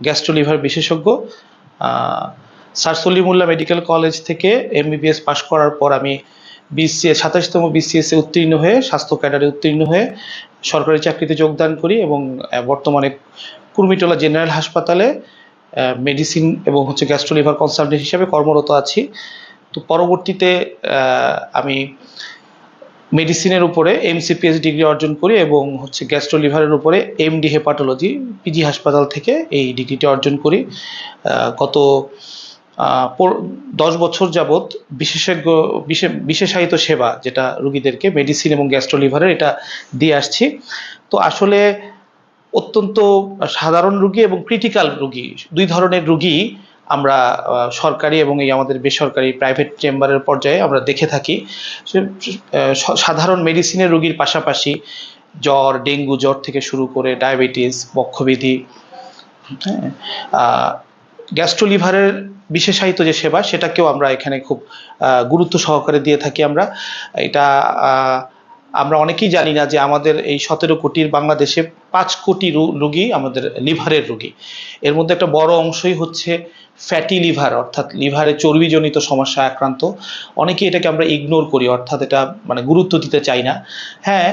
Gastroliver বিশেষজ্ঞ। Ah, sir Salimullah medical college থেকে M MBBS pass করার পর আমি বিসিএস সাতাশতম বিসিএস উত্তীর্ণ হয়ে স্বাস্থ্য ক্যাডারে উত্তীর্ণ হয়ে সরকারি চাকরিতে যোগদান করি এবং বর্তমানে কুর্মিটোলা জেনারেল হাসপাতালে মেডিসিন এবং হচ্ছে গ্যাস্ট্রোলিভার কনসালটেন্ট হিসেবে কর্মরত আছি। তো পরবর্তীতে আমি মেডিসিনের উপরে এমসিপিএস ডিগ্রি অর্জন করি এবং হচ্ছে গ্যাস্ট্রোলিভারের উপরে এমডি হেপাটোলজি পিজি হাসপাতাল থেকে এই ডিগ্রিটি অর্জন করি। গত দশ বছর যাবৎ বিশেষজ্ঞ, বিশে- বিশেষায়িত সেবা যেটা রুগীদেরকে মেডিসিন এবং গ্যাস্ট্রোলিভারের এটা দিয়ে আসছি। তো আসলে অত্যন্ত সাধারণ রুগী এবং ক্রিটিক্যাল রুগী, দুই ধরনের রুগী আমরা সরকারি এবং এই আমাদের বেসরকারি প্রাইভেট চেম্বারের পর্যায়ে আমরা দেখে থাকি সাধারণ মেডিসিনের রুগীর পাশাপাশি জ্বর, ডেঙ্গু জ্বর থেকে শুরু করে ডায়াবেটিস বক্ষবিধি হ্যাঁ গ্যাস্ট্রোলিভারের বিশেষায়িত যে সেবা সেটাকেও আমরা এখানে খুব গুরুত্ব সহকারে দিয়ে থাকি আমরা। এটা আমরা অনেকেই জানি না যে আমাদের এই সতেরো কোটির বাংলাদেশে পাঁচ কোটি রুগী আমাদের লিভারের রুগী। এর মধ্যে একটা বড় অংশই হচ্ছে ফ্যাটি লিভার, অর্থাৎ লিভারে চর্বিজনিত সমস্যা আক্রান্ত। অনেকেই এটাকে আমরা ইগনোর করি, অর্থাৎ এটা মানে গুরুত্ব দিতে চাই না। হ্যাঁ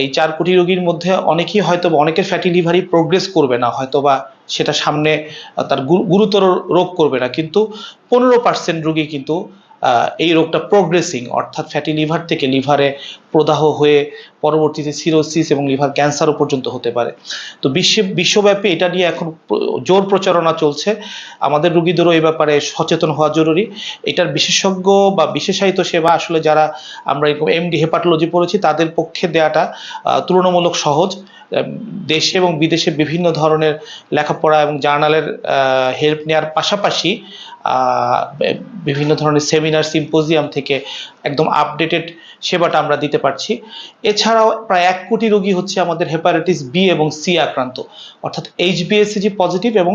এই চার কোটি রোগীর মধ্যে অনেকেই হয়তো অনেকের ফ্যাটি লিভারই প্রোগ্রেস করবে না হয়তো বা সেটা সামনে তার গুরুতর রোগ করবে না, কিন্তু পনেরো পার্সেন্ট রোগী কিন্তু এই রোগটা প্রোগ্রেসিং অর্থাৎ ফ্যাটি লিভার থেকে লিভারে প্রদাহ হয়ে পরবর্তীতে সিরোসিস এবং লিভার ক্যান্সারও পর্যন্ত হতে পারে। তো বিশ্ব, বিশ্বব্যাপী এটা নিয়ে এখন জোর প্রচারণা চলছে। আমাদের রুগীদেরও এই ব্যাপারে সচেতন হওয়া জরুরি। এটার বিশেষজ্ঞ বা বিশেষায়িত সেবা আসলে যারা আমরা এরকম এমডি হেপাটোলজি পড়েছি, তাদের পক্ষে দেওয়াটা তুলনামূলক সহজ। দেশে এবং বিদেশে বিভিন্ন ধরনের লেখাপড়া এবং জার্নালের হেল্প নেওয়ার পাশাপাশি বিভিন্ন ধরনের সেমিনার সিম্পোজিয়াম থেকে একদম আপডেটেড সেবাটা আমরা দিতে পারছি। এছাড়াও প্রায় এক কোটি রোগী হচ্ছে আমাদের হেপাটাইটিস বি এবং সি আক্রান্ত। অর্থাৎ এইচবিএসসিজি পজিটিভ এবং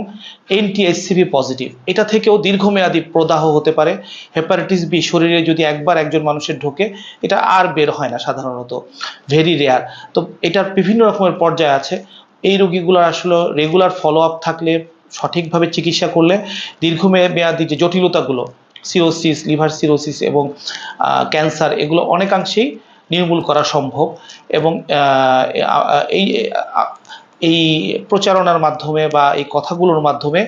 এনটিএসসিবি পজিটিভ এটা থেকেও দীর্ঘমেয়াদী প্রদাহ হতে পারে। হেপাটাইটিস বি শরীরে যদি একবার একজন মানুষের ঢোকে, এটা আর বের হয় না সাধারণত। ভেরি রেয়ার তো এটার বিভিন্ন রকমের পর্যায় আছে। এই রোগীগুলোর আসলে রেগুলার ফলো আপ থাকলে সঠিকভাবে চিকিৎসা করলে দীর্ঘমেয়াদী যে জটিলতাগুলো সিরোসিস লিভার সিরোসিস এবং ক্যান্সার এগুলো অনেকাংশেই নির্মূল করা সম্ভব এবং এই এই প্রচারণার মাধ্যমে বা এই কথাগুলোর মাধ্যমে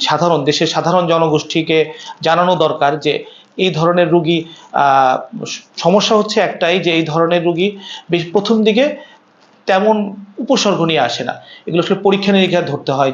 সাধারণ দেশের সাধারণ জনগোষ্ঠীকে জানানো দরকার যে এই ধরনের রুগী সমস্যা হচ্ছে একটাই যে এই ধরনের রুগী বেশ প্রথম দিকে তেমন উপসর্গ নিয়ে আসে না। এগুলো আসলে পরীক্ষা নিরীক্ষা ধরতে হয়